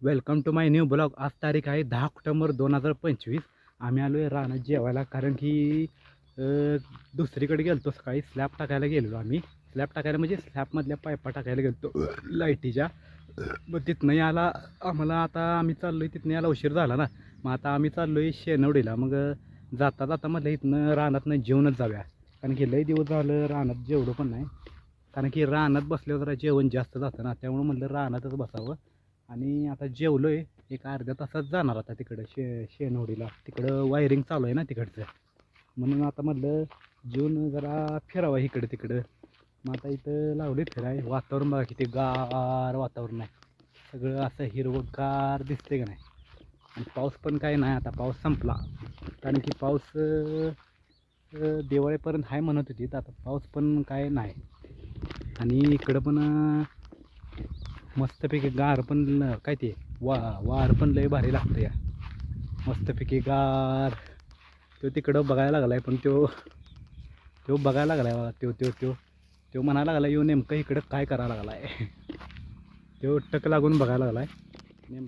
Welcome to my new blog आज तारीख आहे दहा ऑक्टोबर दोन हजार पंचवीस. आम्ही आलो आहे रानात जेवायला कारण की दुसरीकडे गेलो होतो सकाळी. स्लॅब टाकायला गेलेलो आम्ही. स्लॅब टाकायला म्हणजे स्लॅबमधल्या पायपा टाकायला गेलतो. लाईटीच्या. मग तिथनं याला आम्हाला आता आम्ही चाललो आहे तिथनं याला उशीर झाला ना. मग आता आम्ही चाललो आहे शेनवडीला. मग जाता जाता म्हटलं इथनं रानातनं जेवणच जाऊया. कारण की लई दिवस झालं रानात जेवढं पण नाही. कारण की रानात बसल्यावर जरा जेवण जास्त जातं ना. त्यामुळं म्हटलं रानातच बसावं. आणि आता जेवलो आहे एक अर्ध्या तासात जाणार आता तिकडं शे शेनवडीला. तिकडं वायरिंग चालू आहे ना तिकडचं. म्हणून आता म्हटलं जेवून जरा फिरावं इकडं तिकडं. मग आता इथं लावले फिराय. वातावरण बघा किती गार वातावरण आहे. सगळं असं हिरवगार दिसते का नाही? आणि पाऊस पण काय नाही. आता पाऊस संपला. कारण की पाऊस दिवाळीपर्यंत आहे म्हणत होती. तर आता पाऊस पण काय नाही. आणि इकडं पण मस्तपैकी गार पण काय ते वा वार पण लय भारी लागतं या. मस्तपैकी गार. तो तिकडं बघायला लागलाय पण तो तो बघायला लागलाय आहे त्यो त्यो त्यो तो म्हणायला लागला येऊ नेमकं इकडं काय करायला लागलाय? तो टक लागून बघायला लागलाय. नेम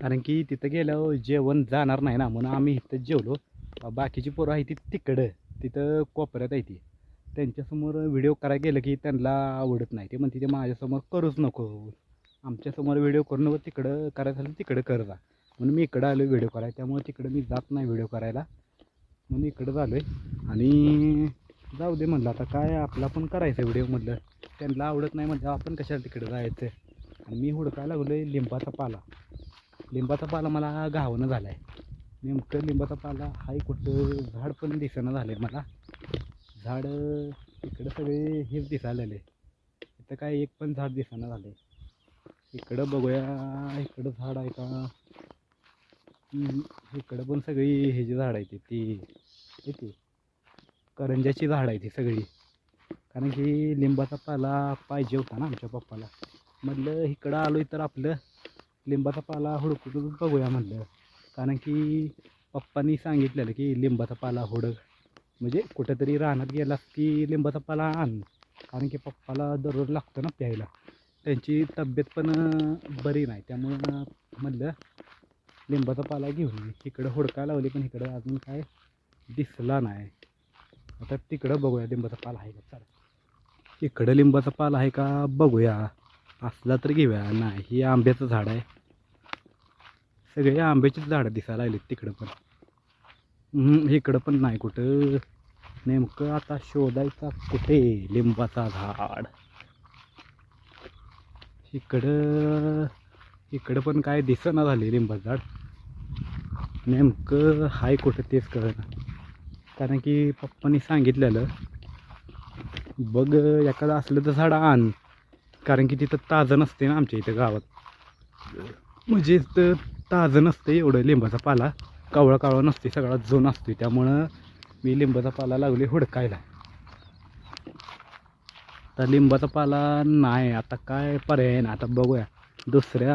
कारण की तिथं गेल्यावर जेवण जाणार नाही ना म्हणून आम्ही इथं जेवलो. बाकीची पोरं आहे ती तिकडं तिथं कोपऱ्यात आहे ती. त्यांच्यासमोर व्हिडिओ करायला गेलं की त्यांना आवडत नाही. ते म्हणते ते माझ्यासमोर करूच नको. आमच्यासमोर व्हिडिओ करून व तिकडं करायचं झालं तिकडं कर जा. म्हणून मी इकडं आलो व्हिडिओ करायला. त्यामुळे तिकडं मी जात नाही व्हिडिओ करायला. म्हणून इकडं झालो आहे आणि जाऊ दे म्हणलं आता काय आपला पण करायचं व्हिडिओ म्हटलं त्यांना आवडत नाही म्हणजे आपण कशाला तिकडं जायचं? आणि मी हुडकायला लागलो आहे लिंबाचा पाला. लिंबाचा पाला मला घावणं झाला आहे नेमकं लिंबाचा पाला हाय कुठं? झाड पण दिसेना झालं आहे मला. झाड इकडं सगळे हेच दिसायला आले इथं काय एक पण झाड दिसेना झालं आहे इकडं बघूया इकडं झाड आहे का? इकडं पण सगळी हे जी झाड आहे ती ती करंजाची झाड आहे ती सगळी. कारण की लिंबाचा पाला पाहिजे होता ना आमच्या पप्पाला. म्हटलं इकडं आलो तर आपलं लिंबाचा पाला हुडकून बघूया म्हटलं कारण की पप्पांनी सांगितलेलं की लिंबाचा पाला हुडक. म्हणजे कुठंतरी रानात गेलास की लिंबाचा पाला आण. कारण की पप्पाला दररोज लागतो ना प्यायला. त्यांची तब्येत पण बरी नाही. त्यामुळं म्हटलं लिंबाचा पाला घेऊन इकडं हुडकायला लावली पण इकडं अजून काय दिसला नाही. आता तिकडं बघूया लिंबाचा पाला आहे का? चालेल इकडं लिंबाचा पाला आहे का? बघूया. असला तर घेऊया. नाही ही आंब्याचं झाड आहे. सगळे आंब्याचीच झाडं दिसायला लागलीत तिकडं पण. इकडं पण नाही कुठं. नेमकं आता शोधायचा कुठे लिंबाचा झाड? इकडं इकडं पण काय दिसना झाले लिंबाचं झाड. नेमकं हाय कुठं तेच कळना. कारण की पप्पांनी सांगितलेलं बघ एखादं असलं तर झाड आण. कारण की तिथं ताजं नसते ना आमच्या इथं गावात. म्हणजे तर ताजं नसतं एवढं लिंबाचा पाला. कावळा कावळा नसते सगळा जो असतो त्यामुळं मी लिंबाचा पाला लागले हुडकायला. आता लिंबाचा पाला नाही आता काय पर्याय नाही आता बघूया. दुसऱ्या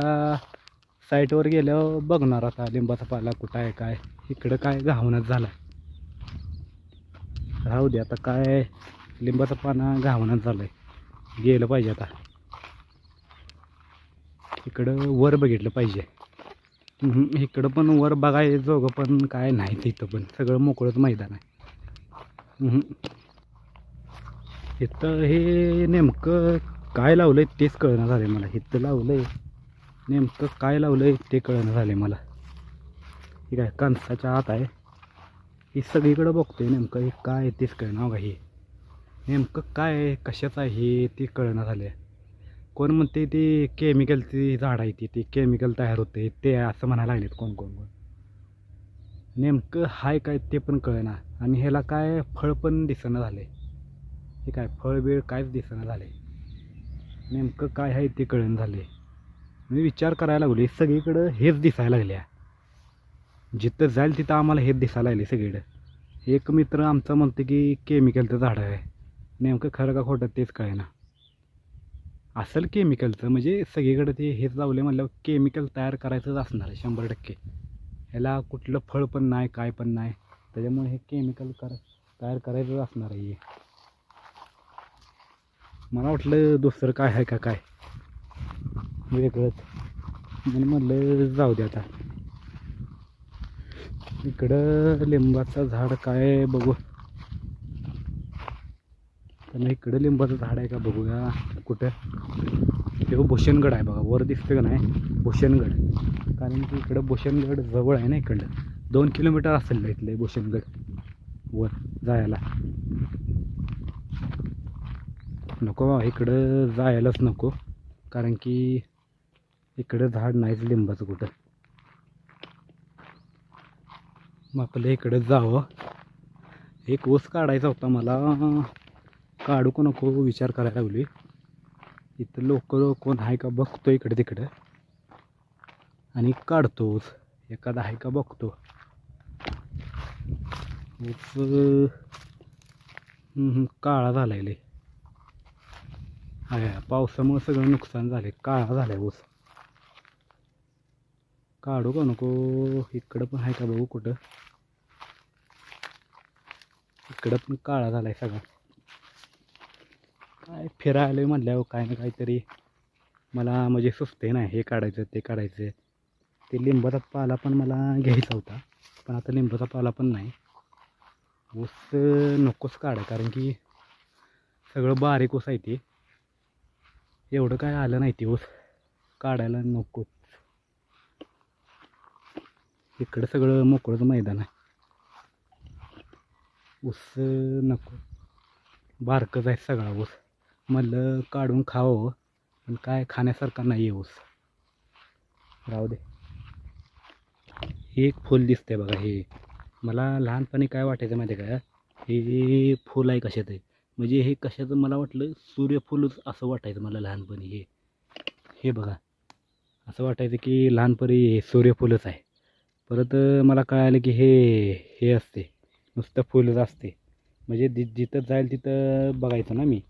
साईटवर गेल्यावर बघणार आता लिंबाचा पाला कुठं आहे काय? इकडं काय घावणच झालं राहू दे आता काय लिंबाचा पाना घावणच झालं आहे गेलं पाहिजे आता. इकडं वर बघितलं पाहिजे. इकडं पण वर बघाय जोगं पण काय नाही तिथं पण. सगळं मोकळंच मैदान आहे. इथं हे नेमकं काय लावलं आहे तेच कळणं झालं आहे मला. इथं आहे नेमकं काय लावलं आहे ते कळणं झालं आहे मला. ठीक आहे कणसाच्या आत आहे? ही सगळीकडं बघतोय नेमकं हे काय आहे तेच कळणं हो का हे? नेमकं काय आहे? कशाचं आहे ते कळणं आहे कोण म्हणते ते केमिकलची झाड आहे ती ते केमिकल तयार होते ते असं म्हणायला लागलेत कोण कोण कोण? नेमकं हाय काय ते पण कळेना. आणि ह्याला काय फळ पण दिसणं आहे हे काय फळ बिळ कायच दिसणं झाले. नेमकं काय आहे ते कळण झाले. मी विचार करायला लागलो सगळीकडं हेच दिसायला लागल्या. जिथं जाईल तिथं आम्हाला हेच दिसायला लागले सगळीकडं. एक मित्र आमचा म्हणतो की केमिकलचं झाडं आहे. नेमकं खरं का खोटं तेच कळेना. असेल केमिकलचं म्हणजे सगळीकडे ते हेच लावले म्हणल्यावर केमिकल तयार करायचंच असणार आहे शंभर टक्के. ह्याला कुठलं फळ पण नाही काय पण नाही. त्याच्यामुळे हे केमिकल कर तयार करायचंच असणार आहे हे. मला वाटलं दुसरं काय आहे का काय? वेगळंच. म्हणून म्हणलं जाऊ दे आता. इकडं लिंबाचं झाड काय बघू. त्यांना इकडं लिंबाचं झाड आहे का बघूया. कुठं? तेव्हा हो भूषणगड आहे बघा. वर दिसतं का नाही? भूषणगड. कारण की इकडं भूषणगड जवळ आहे ना इकडलं दोन किलोमीटर असेल ना इथलं भूषणगड? वर जायला. नको इकडं जायलाच नको. कारण की इकडं झाड नाहीच लिंबाचं कुठं. मग आपलं इकडं जावं. एक ऊस काढायचा होता मला. काढू का नको विचार करायला लागली इथं लोक कोण आहे का बघतो इकडे तिकडं. आणि काढतो ऊस. एखादा आहे का बघतो. ऊस काळा झालाय आहे आहे पावसामुळे सगळं नुकसान झाले काळा झालाय ऊस. काढू का नको? इकडं पण आहे का बघू कुठं? इकडं पण काळा झाला आहे सगळा. काय फिरायला म्हटल्यावर काय ना काहीतरी. मला म्हणजे सुचते नाही हे काढायचं ते काढायचं. ते लिंबाचा पाला पण मला घ्यायचा होता. पण आता लिंबाचा पाला पण नाही. ऊस नकोच काढा कारण की सगळं बारीक ऊस आहे ते. एवढं काय आलं नाही ते ऊस. काढायला नकोच. इकडं सगळं मोकळंच मैदान आहे. ऊस नको. बारकंच आहे सगळा ऊस. म्हणलं काढून खावं हो, पण काय खाण्यासारखा नाही आहे ऊस. राहू दे. हे एक फूल दिसतंय बघा हे. मला लहानपणी काय वाटायचं माहिती आहे का? हे फूल आहे कशात आहे म्हणजे हे कशाचं मला वाटलं सूर्यफूलच असं वाटायचं मला लहानपणी हे. हे बघा. असं वाटायचं की लहानपणी हे सूर्यफूलच आहे. परत मला कळालं की हे हे असते. नुसतं फुलच असते. म्हणजे जि जिथं जाईल तिथं बघायचं ना मी.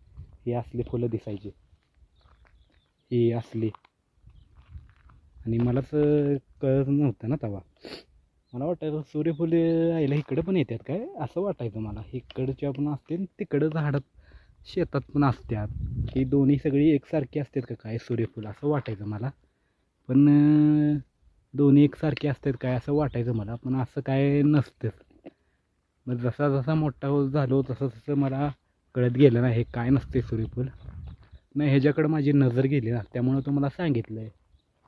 ही असली फुलं दिसायची. ही असली. आणि मलाच कळत नव्हतं ना तेव्हा. मला वाटायचं सूर्यफुले आईला इकडं पण येतात काय? असं वाटायचं मला. इकडच्या पण असतील तिकडं झाडात शेतात पण असतात. ही दोन्ही सगळी एकसारखी असतात का काय सूर्यफूल असं वाटायचं मला. पण दोन्ही एकसारखे असतात काय असं वाटायचं मला. पण असं काय नसतं. मग जसा जसा मोठा होत झालो तसं तसं मला कळत गेलं ना हे काय नसते सूर्यफूल नाही ह्याच्याकडं माझी नजर गेली ना त्यामुळं तो मला सांगितलं आहे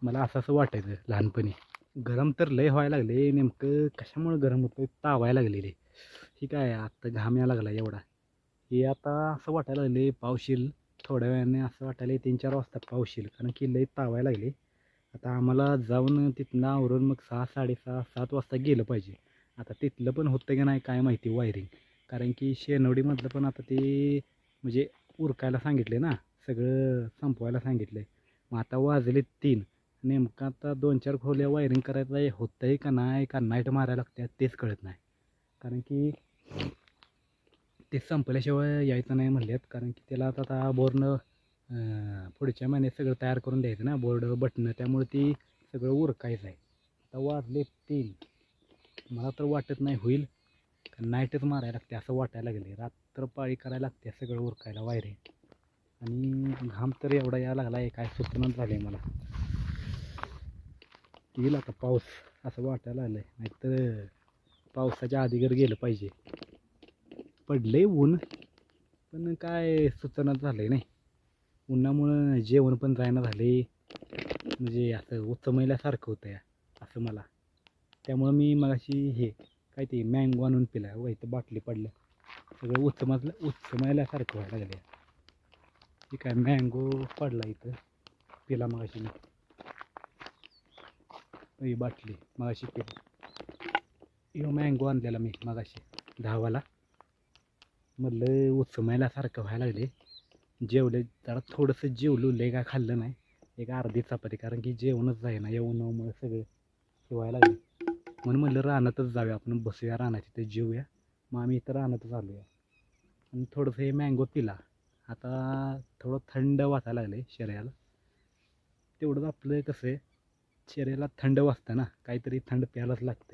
मला असं असं वाटायचं लहानपणी. गरम तर लय व्हायला लागले नेमकं कशामुळं गरम होतं तावायला लागलेले. ठीक आहे आत्ता घाम यायला लागला एवढा. हे आता असं वाटायला लागले पाऊस येईल थोड्या वेळाने असं वाटायला तीन चार वाजता पाऊस येईल कारण की लय तावायला लागले आता आम्हाला जाऊन तिथनं आवरून मग सहा साडेसहा सात वाजता गेलं पाहिजे. आता तिथलं पण होतं की नाही काय माहिती वायरिंग कारण की शेनवडीमधलं पण आता ते म्हणजे उरकायला सांगितले ना सगळं संपवायला सांगितलं आहे मग आता वाजले तीन. नेमकं आता दोन चार खोल्या वायरिंग करायचं होतंही आहे का नाही का नाईट मारायला लागतात तेच कळत नाही. कारण की ते संपल्याशिवाय यायचं नाही म्हणलेत. कारण की त्याला आता आता बोर्डनं पुढच्या महिन्यात सगळं तयार करून द्यायचं ना बोर्ड बटणं त्यामुळे ती सगळं उरकायचं आहे. आता वाजले तीन. मला तर वाटत नाही होईल. नाईटच मारायला लागते असं वाटायला लागले रात्र पाळी करायला लागते सगळं उरकायला वायरिंग आणि घाम तर एवढा यायला लागला आहे काय सुचनच झालं आहे मला. येईल आता पाऊस? असं वाटायला आलं आहे नाहीतर पावसाच्या आधीगर गेलं पाहिजे. पडले ऊन पण काय सुचना झालं आहे नाही. उन्हामुळं जेवण पण जायना झाले. म्हणजे असं उचमयल्यासारखं होतं या असं मला. त्यामुळं मी मगाशी हे काय ते मँगो आणून पिला. व इथं बाटली पडल्या. सगळं उचमजलं उचमयल्यासारखं व्हायला लागलं हे काय मँगो पडला इथं? पिला मगाशी मी. ही बाटली मगाशी केली यो मँगो आणलेला मी मगाशी दहावाला म्हणलं उचमायल्यासारखं व्हायला लागले. जेवले जरा थोडंसं जेवलो लय का खाल्लं नाही. एक अर्धी चपाती कारण की जेवणच जाईना या उन्हामुळे सगळं शिवायला लागले. म्हणून म्हणलं रानातच जाऊया आपण बसूया रानात तिथे जेवूया. मग आम्ही इथं रानातच आलोया. आणि थोडंसं हे मँगो पिला. आता थोडं थंड वाचायला लागलं आहे शरीराला. तेवढंच आपलं कसं आहे शरीराला थंड वाजतं ना काहीतरी थंड प्यायलाच लागतं